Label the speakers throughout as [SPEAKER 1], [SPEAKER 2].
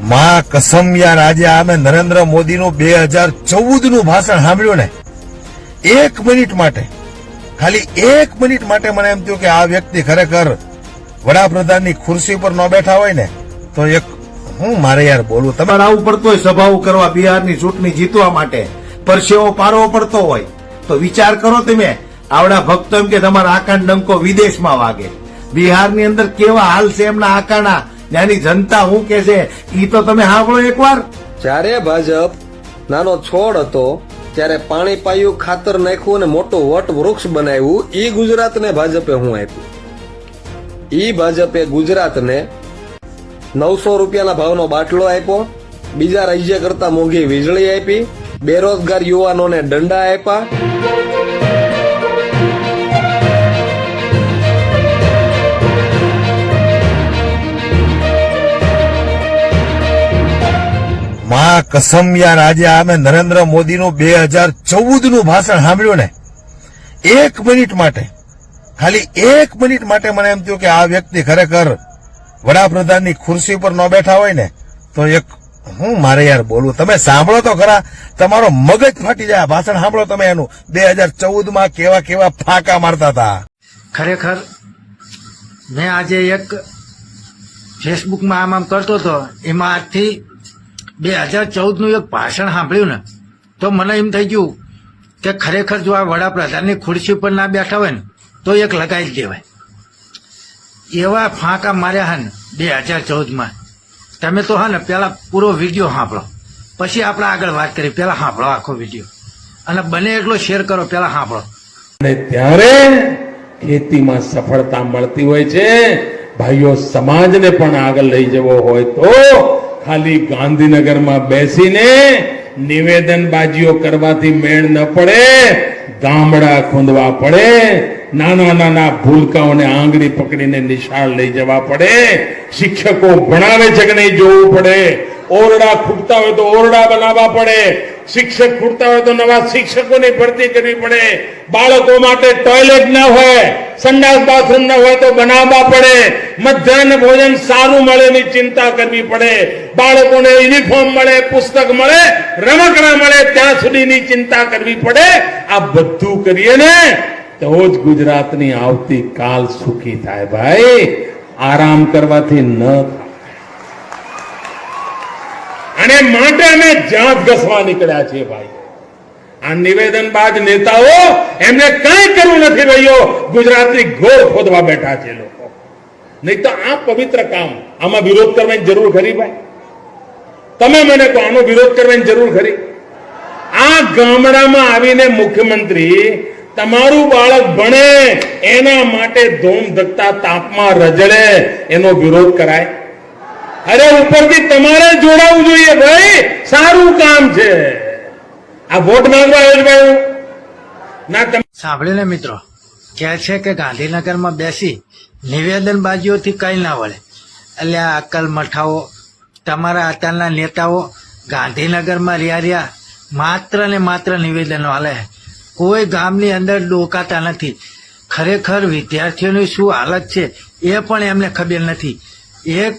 [SPEAKER 1] માં કસમ યાર, આજે અમે નરેન્દ્ર મોદીનું બે હજાર ચૌદનું ભાષણ સાંભળ્યું ને, એક મિનિટ માટે, ખાલી એક મિનિટ માટે મને એમ થયું કે આ વ્યક્તિ ખરેખર વડાપ્રધાનની ખુરશી પર ન બેઠા હોય ને, તો એક હું મારે યાર બોલું તમે
[SPEAKER 2] તમારે આવું પડતું હોય સભાઓ કરવા બિહારની ચૂંટણી જીતવા માટે પરસેવો પારવો પડતો હોય, તો વિચાર કરો તમે, આવડા ભક્તો એમ કે તમારા આકાંડ ડંકો વિદેશમાં વાગે. બિહારની અંદર કેવા હાલ છે એમના આકાના ત્યાંની જનતા હું કે છે, ઈ તો તમે સાંભળો એકવાર.
[SPEAKER 3] જ્યારે ભાજપ નાનો છોડ હતો, ત્યારે પાણી પાયું, ખાતર નાખ્યું અને મોટું વટ વૃક્ષ બનાવ્યું, ઈ ગુજરાતને ભાજપે હું આપ્યું. ઈ ભાજપે ગુજરાતને નવસો રૂપિયાના ભાવનો બાટલો આપ્યો, બીજા રાજ્ય કરતા મોંઘી વીજળી આપી, બેરોજગાર યુવાનોને દંડા આપ્યા
[SPEAKER 1] કસમ યાર આજે આ મેં નરેન્દ્ર મોદીનું બે હજાર ચૌદનું ભાષણ સાંભળ્યું ને, એક મિનિટ માટે, ખાલી એક મિનિટ માટે મને એમ થયું કે આ વ્યક્તિ ખરેખર વડાપ્રધાનની ખુરશી પર ન બેઠા હોય ને, તો એક હું મારે યાર બોલું તમે સાંભળો તો ખરા, તમારો મગજ ફાટી જાય ભાષણ. સાંભળો તમે એનું. બે હજાર ચૌદમાં કેવા કેવા ફાંકા મારતા હતા.
[SPEAKER 4] ખરેખર, મેં આજે એક ફેસબુકમાં આમ આમ કરતો હતો. આજથી બે હજાર ચૌદનું એક ભાષણ સાંભળ્યું ને, તો મને એમ થઈ ગયું કે ખરેખર જો આ વડાપ્રધાનની ખુરશી પર ના બેઠા હોય ને, તો એક લગાવી જ દેવાય. એવા ફાંકા માર્યા હે ને બે હજાર ચૌદમાં. તમે તો હા ને પેલા પૂરો વીડિયો સાંભળો. પછી આપણે આગળ વાત કરી, પેલા સાંભળો આખો વીડિયો. અને બને એટલો શેર કરો, પેલા સાંભળો.
[SPEAKER 5] અને ત્યારે ખેતીમાં સફળતા મળતી હોય છે. ભાઈઓ સમાજને પણ આગળ લઈ જવો હોય તો ખાલી ગાંધીનગરમાં બેસીને નિવેદનબાજીઓ કરવાથી મેળ ન પડે, ગામડા ખૂંદવા પડે, નાના નાના ભૂલકાઓને આંગળી પકડીને નિશાળ લઈ જવા પડે, શિક્ષકો ભણાવે છે કે નહીં જોવું પડે, ઓરડા ખૂટતા હોય તો ઓરડા બનાવવા પડે શિક્ષક ખૂટતા હોય તો નવા શિક્ષકોની ભરતી કરવી પડે. બાળકો માટે ટોયલેટ ન હોય, સંડાસ બાથરૂમ ન હોય તો બનાવવા પડે. મધ્યાહન ભોજન સારું મળે એની ચિંતા કરવી પડે. બાળકોને યુનિફોર્મ મળે, પુસ્તક મળે, રમકડા મળે, ત્યાં સુધીની ચિંતા કરવી પડે. આ બધું કરીએ ને તો જ ગુજરાતની આવતીકાલ સુખી થાય ભાઈ. આરામ કરવાથી ન થાય અને માટે અમે જાત ઘસવા નીકળ્યા છે ભાઈ. આ નિવેદન બાદ નેતાઓ એમને કઈ કરવું નથી રહ્યો. ગુજરાતની ઘોર ખોદવા બેઠા છે લોકો. નહીં તો આ પવિત્ર કામ આમાં વિરોધ કરવાની જરૂર ખરી ભાઈ? તમે મને કહો, આનો વિરોધ કરવાની જરૂર ખરી? આ ગામડામાં આવીને મુખ્યમંત્રી તમારું બાળક ભણે, એના માટે ધૂમ ધકતા તાપમાં રજડે, એનો વિરોધ કરાય? અરે ઉપરથી તમારે જોડાવું જોઈએ ભાઈ. સારું કામ છે. આ વોટ માંગવા
[SPEAKER 4] સાંભળ્યું ને મિત્રો, કહે છે કે ગાંધીનગરમાં બેસી નિવેદનબાજીઓથી કઈ ના વળે. એટલે આ અક્કલ મઠાઓ, તમારા અત્યારના નેતાઓ ગાંધીનગરમાં રહ્યા રહ્યા માત્ર ને માત્ર નિવેદનો હાલે કોઈ ગામની અંદર ડોકાતા નથી. ખરેખર વિદ્યાર્થીઓની શું હાલત છે એ પણ એમને ખબર નથી. એક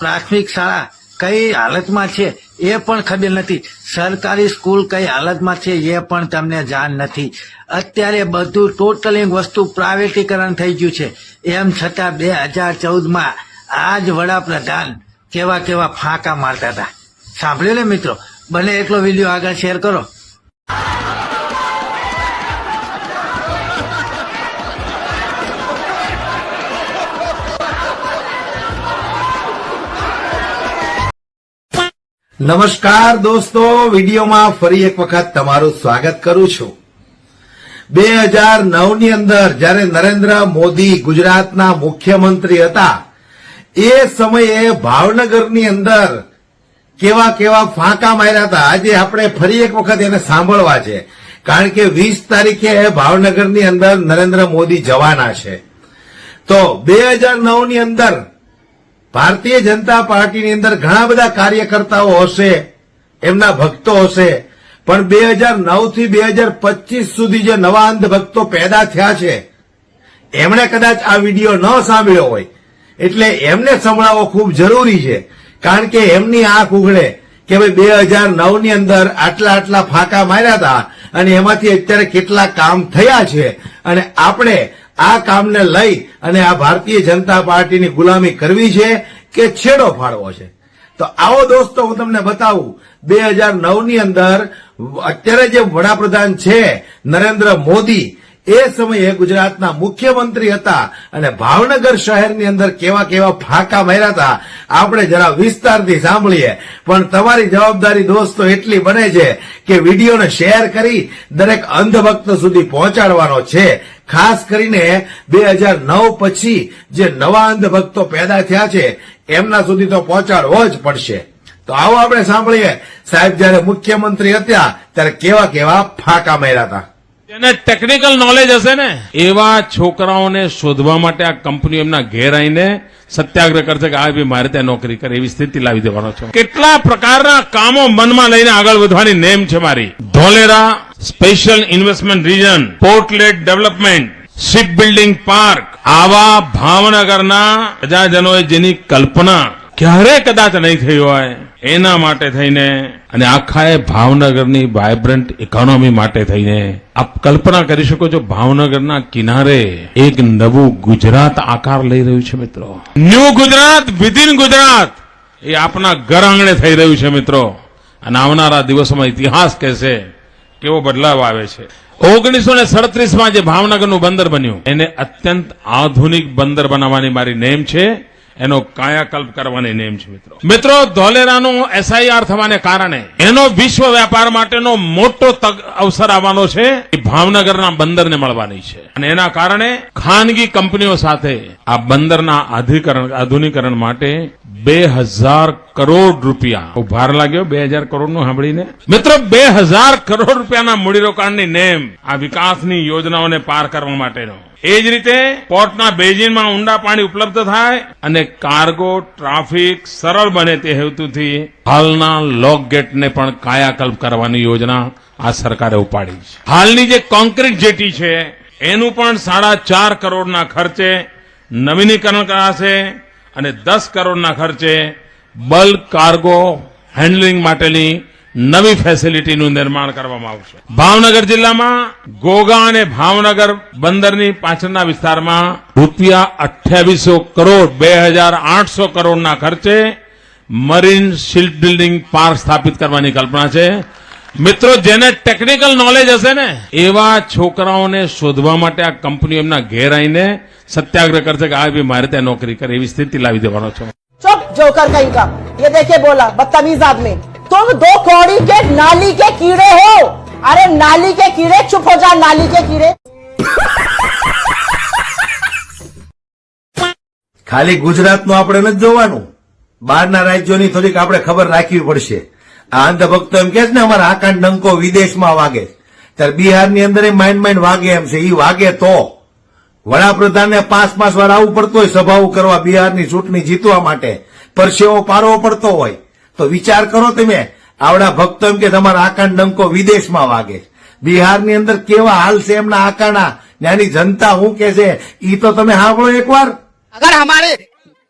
[SPEAKER 4] પ્રાથમિક શાળા કઈ હાલતમાં છે એ પણ ખબર નથી. સરકારી સ્કૂલ કઈ હાલતમાં છે એ પણ તમને જાણ નથી. અત્યારે બધું ટોટલી વસ્તુ પ્રાઇવેટીકરણ થઈ ગયું છે. એમ છતાં બે હજાર ચૌદમાં આ જ વડાપ્રધાન કેવા કેવા ફાંકા મારતા હતા. સાંભળ્યું ને મિત્રો? બને એટલો વીડિયો આગળ શેર કરો.
[SPEAKER 2] નમસ્કાર દોસ્તો, વિડીયોમાં ફરી એક વખત તમારું સ્વાગત કરું છું. બે હજાર નવની અંદર જ્યારે નરેન્દ્ર મોદી ગુજરાતના મુખ્યમંત્રી હતા, એ સમયે ભાવનગરની અંદર કેવા કેવા ફાંકા માર્યા હતા. આજે આપણે ફરી એક વખત એને સાંભળવા છે. કારણ કે વીસ તારીખે ભાવનગરની અંદર નરેન્દ્ર મોદી જવાના છે. તો બે હજાર નવની અંદર ભારતીય જનતા પાર્ટીની અંદર ઘણા બધા કાર્યકર્તાઓ હશે, એમના ભક્તો હશે, પણ બે હજાર નવથી બે હજાર પચીસ સુધી જે નવા અંધ ભક્તો પેદા થયા છે, એમણે કદાચ આ વીડિયો ન સાંભળ્યો હોય. એટલે એમને સંભળાવવો ખૂબ જરૂરી છે, કારણ કે એમની આંખ ઉઘડે કે ભાઈ બે હજાર નવની અંદર આટલા આટલા ફાંકા માર્યા હતા અને એમાંથી અત્યારે કેટલા કામ થયા છે. અને આપણે આ કામને લઈ અને આ ભારતીય જનતા પાર્ટીની ગુલામી કરવી છે કે છેડો ફાળવો છે? તો આવો દોસ્તો, હું તમને બતાવું. બે હજાર નવની અંદર અત્યારે જે વડાપ્રધાન છે, નરેન્દ્ર મોદી, એ સમયે ગુજરાતના મુખ્યમંત્રી હતા અને ભાવનગર શહેરની અંદર કેવા કેવા ફાંકા માર્યા હતા, આપણે જરા વિસ્તારથી સાંભળીએ. પણ તમારી જવાબદારી દોસ્તો એટલી બને છે કે વિડીયોને શેર કરી દરેક અંધભક્ત સુધી પહોંચાડવાનો છે. ખાસ કરીને બે હજાર નવ પછી જે નવા અંધભક્તો પેદા થયા છે, એમના સુધી તો પહોંચાડવો જ પડશે. તો આવો આપણે સાંભળીએ. સાહેબ, જયારે મુખ્યમંત્રી હતા, ત્યારે કેવા કેવા ફાંકા માર્યા હતા.
[SPEAKER 5] જેને ટેકનિકલ નોલેજ હશે ને એવા છોકરાઓને શોધવા માટે આ કંપનીઓ એમના ઘેર આવીને સત્યાગ્રહ કરશે કે આ બી મારે ત્યાં નોકરી કરે એવી સ્થિતિ લાવી દેવાનો છે. કેટલા પ્રકારના કામો મનમાં લઈને આગળ વધવાની નેમ છે મારી. Dholera special investment region port led development ship building park આવા ભાવનગરના પ્રજાજનોએ જેની કલ્પના ક્યારે કદાચ નહીં થયું હોય, એના માટે થઈને અને આખા એ ભાવનગરની વાયબ્રન્ટ ઇકોનોમી માટે થઈને આપ કલ્પના કરી શકો છો ભાવનગરના કિનારે એક નવું ગુજરાત આકાર લઈ રહ્યું છે મિત્રો. ન્યૂ ગુજરાત વિધિન ગુજરાત એ આપના ઘર આંગણે થઈ રહ્યું છે મિત્રો. અને આવનારા દિવસોમાં ઇતિહાસ કહેશે કેવો બદલાવ આવે છે. ઓગણીસો ને સડત્રીસમાં જે ભાવનગરનું બંદર બન્યું, એને અત્યંત આધુનિક બંદર બનાવવાની મારી નેમ છે. એનો કાયાકલ્પ કરવાની નેમ છે, મિત્રો. મિત્રો, ધોલેરાનું એસઆઈઆર થવાને કારણે એનો વિશ્વ વેપાર માટેનો મોટો અવસર આવવાનો છે. એ ભાવનગરના બંદરને મળવાની છે. અને એના કારણે ખાનગી કંપનીઓ સાથે આ બંદરના આધિકરણ આધુનિકરણ માટે બે હજાર કરોડ રૂપિયા. ભાર લાગ્યો બે હજાર કરોડનું સાંભળીને. મિત્રો, બે હજાર કરોડ રૂપિયાના મૂડીરોકાણની નેમ આ વિકાસની યોજનાઓને પાર કરવા માટેનો. એ જ રીતે પોર્ટના બેઝિનમાં ઊંડા પાણી ઉપલબ્ધ થાય અને કાર્ગો, ટ્રાફિક સરળ બને તે હેતુથી હાલના લોક ગેટને પણ કાયાકલ્પ કરવાની યોજના આ સરકારે ઉપાડી છે. હાલની જે કોન્ક્રીટ જેટી છે, એનું પણ સાડા ચાર કરોડના ખર્ચે નવીનીકરણ કરાશે અને દસ કરોડના ખર્ચે બલ્ક કાર્ગો હેન્ડલિંગ માટેની નવી ફેસિલિટીનું નિર્માણ કરવામાં આવશે ભાવનગર જિલ્લામાં ગોગા અને ભાવનગર બંદરની પાછળના વિસ્તારમાં રૂપિયા અઠ્યાવીસો કરોડ બે હજાર આઠસો કરોડના ખર્ચે મરીન શિલ્ડ બિલ્ડિંગ પાર્ક સ્થાપિત કરવાની કલ્પના છે મિત્રો જેને ટેકનિકલ નોલેજ હશે ને એવા છોકરાઓને શોધવા માટે આ કંપનીઓ એમના ઘેર આવીને સત્યાગ્રહ કરશે કે આ બી મારે ત્યાં નોકરી કરે એવી સ્થિતિ લાવી દેવાનો છો
[SPEAKER 6] चुप जोकर कहीं का ये देखिए बोला बदतमीज आदमी तुम दो कौड़ी के नाली के कीड़े हो अरे नाली के कीड़े चुप हो जा नाली के कीड़े
[SPEAKER 2] ખાલી ગુજરાતનું આપણે નથી જોવાનું બહારના રાજ્યોની થોડીક આપણે ખબર રાખવી પડશે આ અંધભક્તો એમ કે છે ને અમારા આકાંડ ડંકો વિદેશમાં વાગે છે. ત્યારે બિહારની અંદર એ માઇન્ડ માઇન્ડ વાગે એમ છે ઈ વાગે તો વડાપ્રધાનને પાંચ પાંચ વાર આવવું પડતું હોય સભાઓ કરવા બિહારની ચૂંટણી જીતવા માટે પરસેવો પારવો પડતો હોય તો વિચાર કરો તમે આવડા ભક્તો એમ કે તમારા આકાંડ ડંકો વિદેશમાં વાગે છે. બિહારની અંદર કેવા હાલ છે એમના આકાના ત્યાંની જનતા હું કે છે ઈ તો તમે સાંભળો એકવાર
[SPEAKER 7] अगर हमारे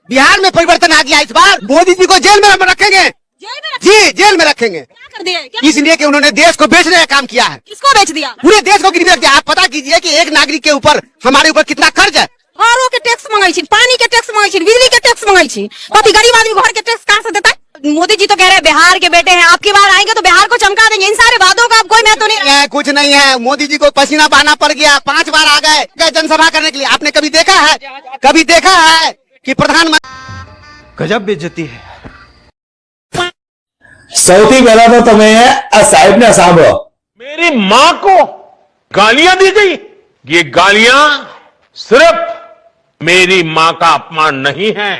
[SPEAKER 7] बिहार में परिवर्तन आ गया इस बार मोदी जी को जेल में हम रखेंगे
[SPEAKER 8] जेल में रख-
[SPEAKER 7] जी जेल में रखेंगे
[SPEAKER 8] क्या कर दिया है? क्या
[SPEAKER 7] इसलिए कि उन्होंने देश को बेचने का काम किया है
[SPEAKER 8] किसको बेच दिया
[SPEAKER 7] पूरे देश को गिरवी रख दिया आप पता कीजिए कि एक नागरिक के ऊपर हमारे ऊपर कितना कर्ज है
[SPEAKER 8] आरओ के टैक्स मंगाई छी पानी के टैक्स मंगाई छी बिजली के टैक्स मंगाई छी बाकी गरीब आदमी घर के टैक्स कहाँ से देता है मोदी जी तो कह रहे हैं बिहार के बेटे हैं आपकी बार आएंगे तो बिहार को चमका देंगे इन सारे वादों का अब कोई महत्व नहीं
[SPEAKER 7] नहीं है कुछ नहीं है मोदी जी को पसीना बहाना पड़ गया पांच बार आ गए गए जनसभा करने के लिए आपने कभी देखा है कभी देखा है कि प्रधानमंत्री
[SPEAKER 9] गजब बेइज्जती है
[SPEAKER 10] સૌથી પહેલા તો તમે આ સાહેબને સાંભળો
[SPEAKER 5] मेरी मां को गालियां दी गई ये गालियां सिर्फ मेरी मां का अपमान नहीं है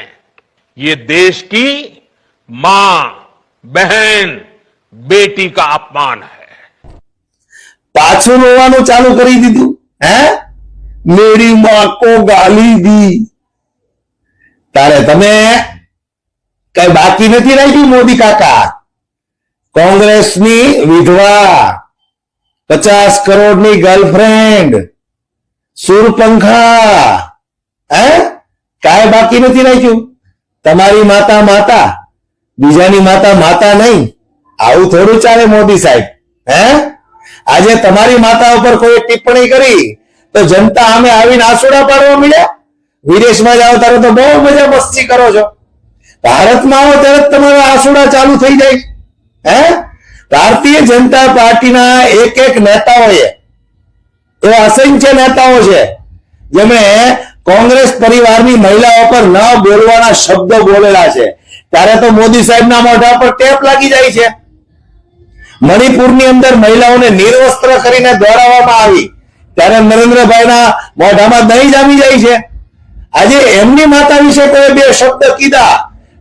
[SPEAKER 5] ये देश की मां બહેન બેટી કા અપમાન હૈ
[SPEAKER 10] પાછું રોવાનું ચાલુ કરી દીધું હે મેરી માં કો ગાલી દી તારે તમે કઈ બાકી નથી રાખી મોદી કાકા કોંગ્રેસની વિધવા પચાસ કરોડની ગર્લફ્રેન્ડ સુરપંખા હે કાય બાકી નથી રાખ્યું તમારી માતા માતા બીજાની માતા માતા નહીં. આવું થોડું ચાલે મોદી સાહેબ. હે? આજે તમારી માતા ઉપર કોઈ ટિપ્પણી કરી, તો જનતા અમે આવીને આસુડા પાડવા મળ્યા વિદેશમાં જાઓ ત્યારે તો બહુ મજા મસ્તી કરો છો. ભારતમાં આવો ત્યારે તમારા આસુડા ચાલુ થઈ જાય. હે? ભારતીય જનતા પાર્ટીના એક એક નેતાઓએ એવા અસંખ્ય નેતાઓ છે, જેમણે કોંગ્રેસ પરિવારની મહિલાઓ પર ન બોલવાના શબ્દો બોલેલા છે. ત્યારે તો મોદી સાહેબના મોઢા પર ટેપ લાગી જાય છે મણિપુરની અંદર મહિલાઓને નિર્વસ્ત્ર કરીને દોડાવવામાં આવી ત્યારે નરેન્દ્રભાઈના મોઢામાં દહીં જામી જાય છે આજે એમની માતા વિશે કોઈ બે શબ્દ કીધા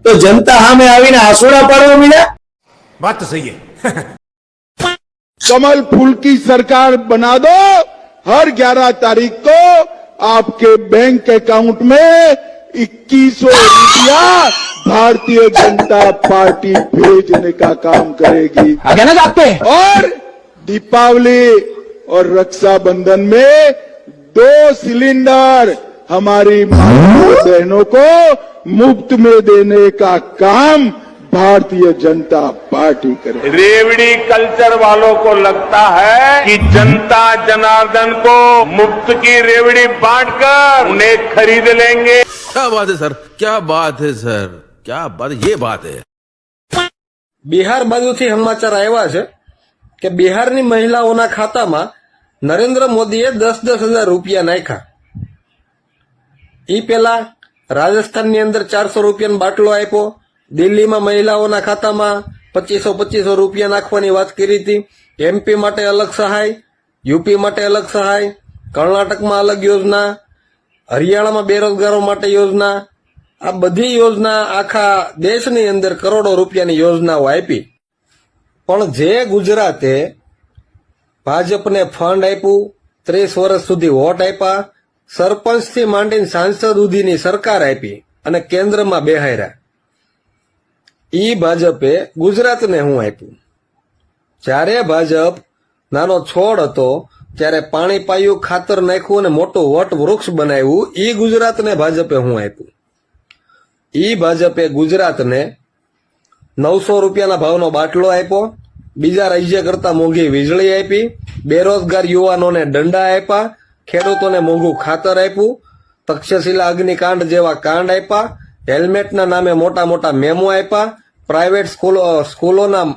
[SPEAKER 10] તો જનતા સામે આવીને આસુડા પાડવા મળ્યા
[SPEAKER 9] बात तो सही है
[SPEAKER 11] कमल फूल की सरकार बना दो हर 11 तारीख को आपके बैंक अकाउंट में इक्कीस रुपया भारतीय जनता पार्टी भेजने का काम करेगी। और दीपावली और रक्षाबंधन में दो सिलेंडर हमारी बहनों को मुफ़्त में देने का काम भारतीय जनता पार्टी करेगी
[SPEAKER 5] रेवड़ी कल्चर वालों को लगता है कि जनता जनार्दन को मुफ्त की रेवड़ी बांटकर उन्हें खरीद लेंगे
[SPEAKER 9] क्या बात है सर क्या बात है सर क्या बात ये बात है
[SPEAKER 3] બિહાર બાજુથી સમાચાર આવ્યા છે કે બિહારની મહિલાઓના ખાતામાં નરેન્દ્ર મોદીએ દસ દસ હજાર રૂપિયા નાખ્યા ઈ પેલા રાજસ્થાનની અંદર ચારસો રૂપિયાનો બાટલો આપ્યો દિલ્હીમાં મહિલાઓના ખાતામાં પચીસો પચીસો રૂપિયા નાખવાની વાત કરી હતી. એમપી માટે અલગ સહાય યુપી માટે અલગ સહાય, કર્ણાટકમાં અલગ યોજના, હરિયાણામાં બેરોજગારો માટે યોજના. આ બધી યોજના આખા દેશની અંદર કરોડો રૂપિયાની યોજનાઓ આપી. પણ જે ગુજરાતે ભાજપને ફંડ આપ્યું, ત્રીસ વર્ષ સુધી વોટ આપ્યા, સરપંચથી માંડીને સાંસદ સુધીની સરકાર આપી અને કેન્દ્રમાં બેહાર્યા ઈ ભાજપે ગુજરાતને હું આપ્યું. જ્યારે ભાજપ નાનો છોડ હતો, ત્યારે પાણી પાયું, ખાતર નાખ્યું અને મોટું વટ વૃક્ષ બનાવ્યું, ઈ ગુજરાતને ભાજપે હું આપ્યું. ઈ ભાજપે ગુજરાતને નવસો રૂપિયાના ભાવનો બાટલો આપ્યો, બીજા રાજ્ય કરતા મોંઘી વીજળી આપી, બેરોજગાર યુવાનોને દંડા આપ્યા, ખેડૂતોને મોંઘું ખાતર આપ્યું, તક્ષશિલા, અગ્નિકાંડ જેવા કાંડ આપ્યા, હેલ્મેટના નામે મોટા મોટા મેમો આપ્યા પ્રાઇવેટ સ્કૂલો સ્કૂલોના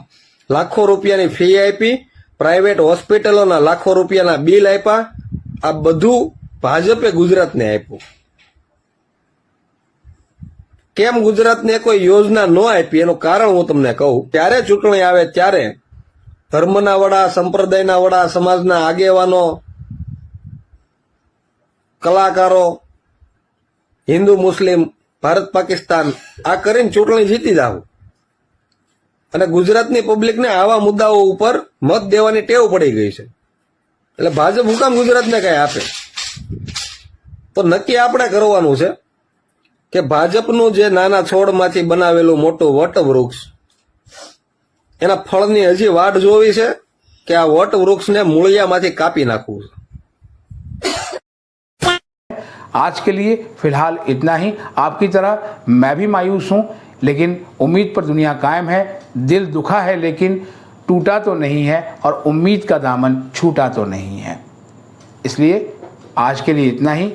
[SPEAKER 3] લાખો રૂપિયાની ફી આપી, પ્રાઇવેટ હોસ્પિટલોના લાખો રૂપિયાના બિલ આપ્યા. આ બધું ભાજપે ગુજરાતને આપ્યું. કેમ ગુજરાતને કોઈ યોજના ન આપી? એનું કારણ હું તમને કહું. ત્યારે ચૂંટણી આવે ત્યારે ધર્મના વડા, સંપ્રદાયના વડા, સમાજના આગેવાનો, કલાકારો, હિન્દુ, મુસ્લિમ, ભારત, પાકિસ્તાન, આ કરીને ચૂંટણી જીતી જાવ અને ગુજરાતની પબ્લિકને આવા મુદ્દાઓ ઉપર મત દેવાની ટેવ પડી ગઈ છે એટલે ભાજપ હું કામ ગુજરાતને કઈ આપે તો નક્કી આપણે કરવાનું છે કે ભાજપનું જે નાના છોડમાંથી બનાવેલું મોટું વટવૃક્ષ એના ફળની હજી વાટ જોવી છે કે આ વટવૃક્ષને મૂળિયામાંથી કાપી નાખવું છે
[SPEAKER 12] आज के लिए फिलहाल इतना ही आपकी तरह मैं भी मायूस हूँ लेकिन उम्मीद पर दुनिया कायम है, दिल दुखा है, लेकिन टूटा तो नहीं है और उम्मीद का दामन छूटा तो नहीं है। इसलिए आज के लिए इतना ही।